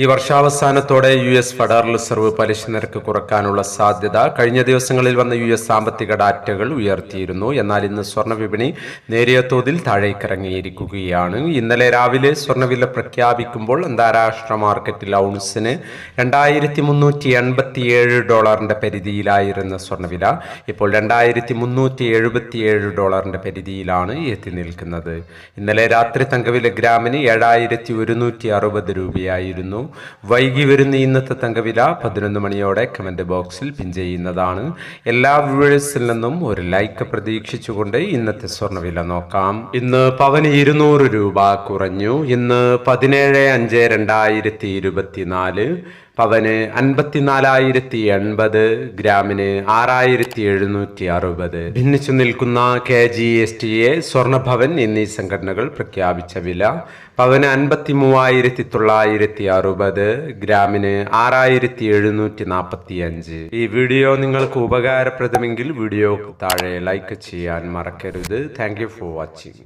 ഈ വർഷാവസാനത്തോടെ U S federal reserve പലിശ നിരക്ക് കുറക്കാനുള്ള സാധ്യത കഴിഞ്ഞ ദിവസങ്ങളിൽ വന്ന യു എസ് സാമ്പത്തിക ഡാറ്റകൾ ഉയർത്തിയിരുന്നു. എന്നാൽ ഇന്ന് സ്വർണ വിപണി നേരിയ തോതിൽ താഴേക്കിറങ്ങിയിരിക്കുകയാണ്. ഇന്നലെ രാവിലെ സ്വർണവില പ്രഖ്യാപിക്കുമ്പോൾ അന്താരാഷ്ട്ര മാർക്കറ്റിൽ ഔൺസിന് രണ്ടായിരത്തി മുന്നൂറ്റി എൺപത്തിയേഴ് ഡോളറിന്റെ പരിധിയിലായിരുന്ന സ്വർണവില ഇപ്പോൾ രണ്ടായിരത്തി മുന്നൂറ്റി എഴുപത്തിയേഴ് ഡോളറിന്റെ പരിധിയിലാണ് എത്തി നിൽക്കുന്നത്. ഇന്നലെ രാത്രി തങ്കവില ഗ്രാമിന് ഏഴായിരത്തി ഒരുന്നൂറ്റി അറുപത് രൂപയായിരുന്നു. വൈകി വരുന്ന ഇന്നത്തെ തങ്കവില പതിനൊന്ന് മണിയോടെ കമന്റ് ബോക്സിൽ പിൻ ചെയ്യുന്നതാണ്. എല്ലാ വ്യൂവേഴ്സിൽ നിന്നും ഒരു ലൈക്ക് പ്രതീക്ഷിച്ചുകൊണ്ട് ഇന്നത്തെ സ്വർണവില നോക്കാം. ഇന്ന് പവന് ഇരുന്നൂറ് രൂപ കുറഞ്ഞു. ഇന്ന് പതിനേഴ് അഞ്ച് രണ്ടായിരത്തി ഇരുപത്തിനാല് പവന് അൻപത്തിനാലായിരത്തി എൺപത് ഗ്രാമിന് ആറായിരത്തി എഴുന്നൂറ്റി അറുപത്. ഭിന്നിച്ചു നിൽക്കുന്ന K G S T A Swarnabhavan എന്നീ സംഘടനകൾ പ്രഖ്യാപിച്ച വില പവന് അൻപത്തി മൂവായിരത്തി തൊള്ളായിരത്തി അറുപത് ഗ്രാമിന് ആറായിരത്തി എഴുന്നൂറ്റി നാൽപ്പത്തി അഞ്ച് ഈ വീഡിയോ നിങ്ങൾക്ക് ഉപകാരപ്രദമെങ്കിൽ വീഡിയോ താഴെ ലൈക്ക് ചെയ്യാൻ മറക്കരുത്. Thank for watching